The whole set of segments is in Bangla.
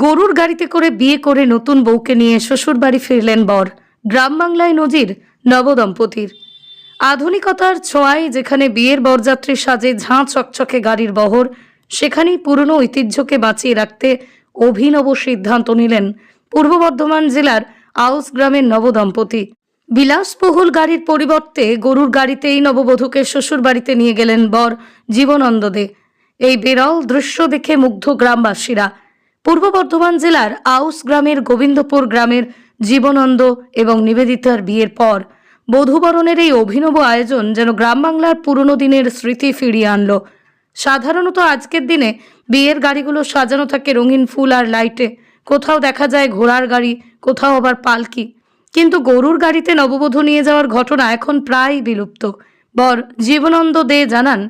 গরুর গাড়িতে করে বিয়ে করে নতুন বউকে নিয়ে শ্বশুর বাড়ি ফিরলেন বর। গ্রাম বাংলায় নজির নবদম্পতির। আধুনিকতার ছোঁয়ায় যেখানে বিয়ের বরযাত্রী সাজে ঝাঁ চকচকে গাড়ির বহর, সেখানেই পুরনো ঐতিহ্যকে বাঁচিয়ে রাখতে অভিনব সিদ্ধান্ত নিলেন পূর্ব বর্ধমান জেলার আউস গ্রামের নবদম্পতি। বিলাসবহুল গাড়ির পরিবর্তে গরুর গাড়িতেই নববধূকে শ্বশুর বাড়িতে নিয়ে গেলেন বর জীবনন্দ দে এই বিরল দৃশ্য দেখে মুগ্ধ গ্রামবাসীরা পূর্ব বর্ধমান জেলার আউস গ্রামের গোবিন্দপুর গ্রামের জীবনন্দ এবং নিবেদিতার বিয়ের পর বধূবরণের এই অভিনব আয়োজন যেন গ্রাম বাংলার পুরনো দিনের স্মৃতি ফিরিয়ে আনলো। সাধারণত আজকের দিনে বিয়ের গাড়িগুলো সাজানো থাকে রঙিন ফুল আর লাইটে। কোথাও দেখা যায় ঘোড়ার গাড়ি, কোথাও আবার পালকি। কিন্তু গরুর গাড়িতে নববধূ নিয়ে যাওয়ার ঘটনা এখন প্রায় বিলুপ্ত। বর জীবনন্দ দে জানান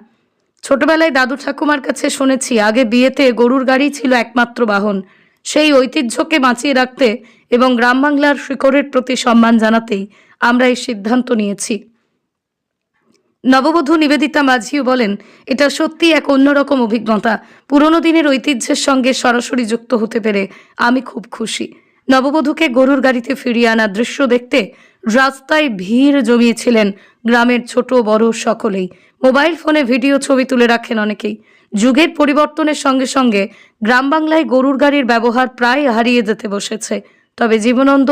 ছোটবেলায় দাদু ঠাকুমার কাছে শুনেছি, আগে বিয়েতে গরুর গাড়ি ছিল একমাত্র বাহন। সেই ঐতিহ্যকে বাঁচিয়ে রাখতে এবং গ্রাম বাংলার শিকড়ের প্রতি সম্মান জানাতেই আমরা এই সিদ্ধান্ত নিয়েছি। নববধূ নিবেদিতা মাঝিও বলেন, এটা সত্যি এক অন্যরকম অভিজ্ঞতা। পুরনো দিনের ঐতিহ্যের সঙ্গে সরাসরি যুক্ত হতে পেরে আমি খুব খুশি। নববধূকে গরুর গাড়িতে ফিরিয়ে আনার দৃশ্য দেখতে রাস্তায় ভিড় জমিয়েছিলেন গ্রামের ছোট বড় সকলেই। মোবাইল ফোনে ভিডিও ছবি তুলে রাখেন অনেকেই। যুগের পরিবর্তনের সঙ্গে সঙ্গে গ্রাম বাংলায় গরুর গাড়ির ব্যবহার প্রায় হারিয়ে যেতে বসেছে। তবে জীবনন্দ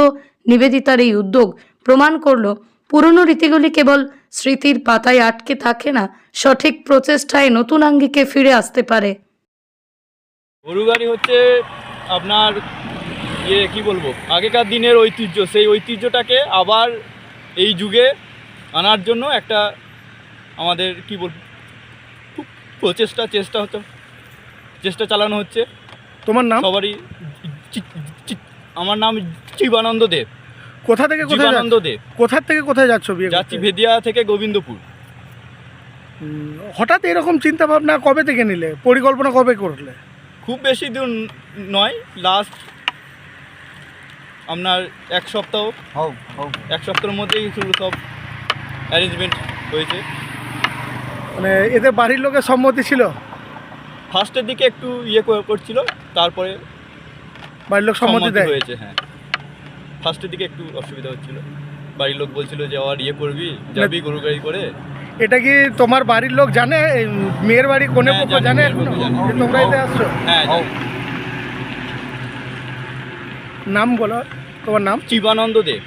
নিবেদিতার এই উদ্যোগ প্রমাণ করল, পুরনো রীতিগুলি কেবল স্মৃতির পাতায় আটকে থাকে না, সঠিক প্রচেষ্টায় নতুন আঙ্গিকে ফিরে আসতে পারে। গরু গাড়ি হচ্ছে আপনার ইয়ে কি বলব? আগেকার দিনের ঐতিহ্য সেই ঐতিহ্যটাকে আবার এই যুগে আনার জন্য একটা আমাদের কি বলব খুব প্রচেষ্টা চেষ্টা হতো। চেষ্টা চালানো হচ্ছে। তোমার নাম? সবারই আমার নাম জীবানন্দ দেব। কোথা থেকে কোথায় জীবানন্দ দেব। কোথা থেকে কোথায় যাচ্ছ বিয়ে যাচ্ছি ভেদিয়া থেকে গোবিন্দপুর। হঠাৎ এরকম চিন্তা ভাবনা কবে থেকে নিলে? পরিকল্পনা কবে করলে? খুব বেশি দিন নয় লাস্ট আপনার এক সপ্তাহ? এক সপ্তাহের মধ্যেই শুরু সব অ্যারেঞ্জমেন্ট হয়েছে। মানে এদের বাড়ির লোকের সম্মতি ছিল? ফার্স্টের দিকে একটু ইয়ে করে- করছিল তারপরে বাড়ির লোক সম্মতি দেয়? হয়েছে হ্যাঁ। ফার্স্টের দিকে একটু অসুবিধা হচ্ছিল। বাড়ির লোক বলছিল যে আবার ইয়ে করবি? যাবি গরু গাড়ি করে? এটা কি তোমার বাড়ির লোক জানে? মেয়ের বাড়ি কোনে হ্যাঁ, পক্ষ জানে তোমরা এতে আসছো? হ্যাঁ। নাম বলো তোমার নাম? শিবানন্দ দেব